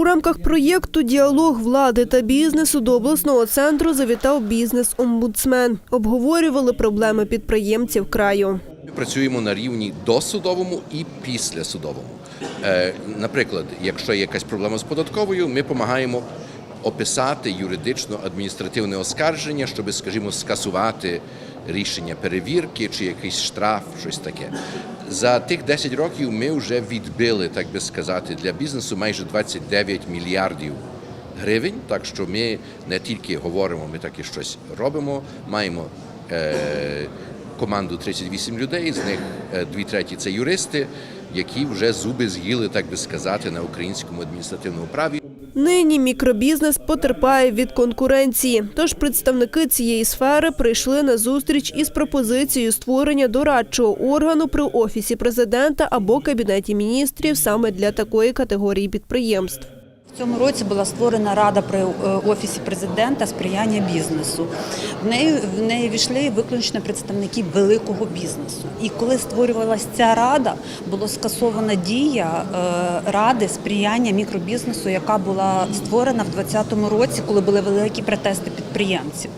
У рамках проєкту Діалог влади та бізнесу до обласного центру завітав бізнес-омбудсмен. Обговорювали проблеми підприємців краю. Ми працюємо на рівні досудовому і післясудовому. Е, Наприклад, якщо є якась проблема з податковою, ми допомагаємо описати юридично адміністративне оскарження, щоб, скажімо, скасувати рішення перевірки чи якийсь штраф, щось таке. За тих 10 років ми вже відбили, так би сказати, для бізнесу майже 29 мільярдів гривень. Так що ми не тільки говоримо, ми так і щось робимо. Маємо е, команду 38 людей, з них е, дві треті це юристи, які вже зуби з'їли, так би сказати, на українському адміністративному праві. Нині мікробізнес потерпає від конкуренції. Тож представники цієї сфери прийшли на зустріч із пропозицією створення дорадчого органу при офісі президента або кабінеті міністрів саме для такої категорії підприємств. В цьому році була створена рада при е, офісі президента сприяння бізнесу. В неї в неї війшли виключно представники великого бізнесу. І коли створювалася ця рада, була скасована дія е, ради сприяння мікробізнесу, яка була створена в 2020 році, коли були великі протести підприємців.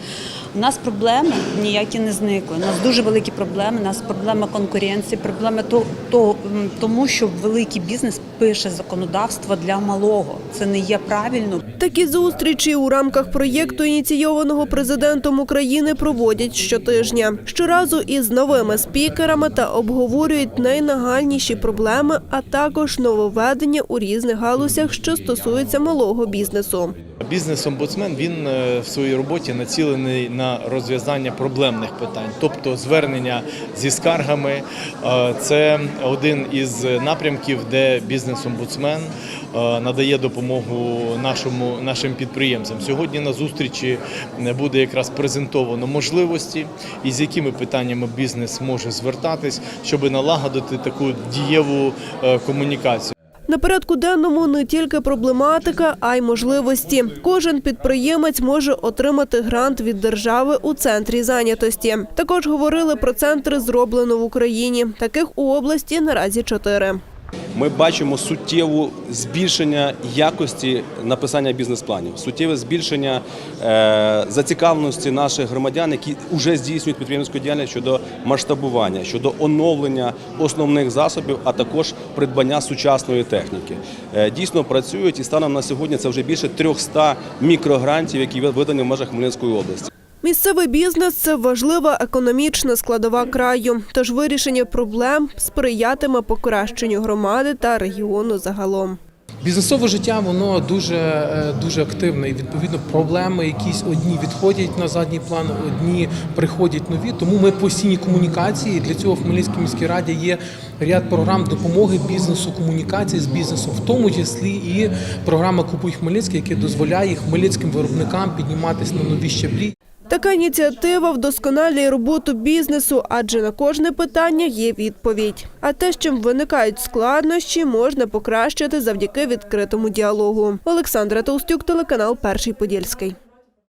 У нас проблеми ніякі не зникли. У нас дуже великі проблеми. У нас проблема конкуренції, проблема то, то, тому, що великий бізнес пише законодавство для малого. Це не є правильно. Такі зустрічі у рамках проєкту, ініційованого президентом України, проводять щотижня. Щоразу із новими спікерами та обговорюють найнагальніші проблеми, а також нововведення у різних галузях, що стосуються малого бізнесу. Бізнес-омбудсмен він е, в своїй роботі націлений на розв'язання проблемних питань, тобто звернення зі скаргами. Е, Це один із напрямків, де бізнес-омбудсмен е, надає допомогу нашому нашим підприємцям. Сьогодні на зустрічі буде якраз презентовано можливості, і з якими питаннями бізнес може звертатись, щоб налагодити таку дієву комунікацію. На порядку денному не тільки проблематика, а й можливості. Кожен підприємець може отримати грант від держави у центрі зайнятості. Також говорили про центри зроблено в Україні. Таких у області наразі чотири. Ми бачимо суттєве збільшення якості написання бізнес-планів, суттєве збільшення е, зацікавленості наших громадян, які вже здійснюють підприємницьку діяльність щодо масштабування, щодо оновлення основних засобів, а також придбання сучасної техніки. Е, дійсно працюють і станом на сьогодні це вже більше 300 мікрогрантів, які видані в межах Хмельницької області. Місцевий бізнес це важлива економічна складова краю. Тож вирішення проблем сприятиме покращенню громади та регіону загалом. Бізнесове життя воно дуже е, дуже активне, і відповідно проблеми якісь одні відходять на задній план, одні приходять нові. Тому ми постійні комунікації. Для цього в Хмельницькій міській раді є ряд програм допомоги бізнесу, комунікації з бізнесом, в тому числі і програма Купуй Хмельницький, яка дозволяє хмельницьким виробникам підніматися на нові щаблі. Така ініціатива вдосконалює роботу бізнесу, адже на кожне питання є відповідь. А те, з чим виникають складнощі, можна покращити завдяки відкритому діалогу. Олександра Толстюк, телеканал Перший Подільський.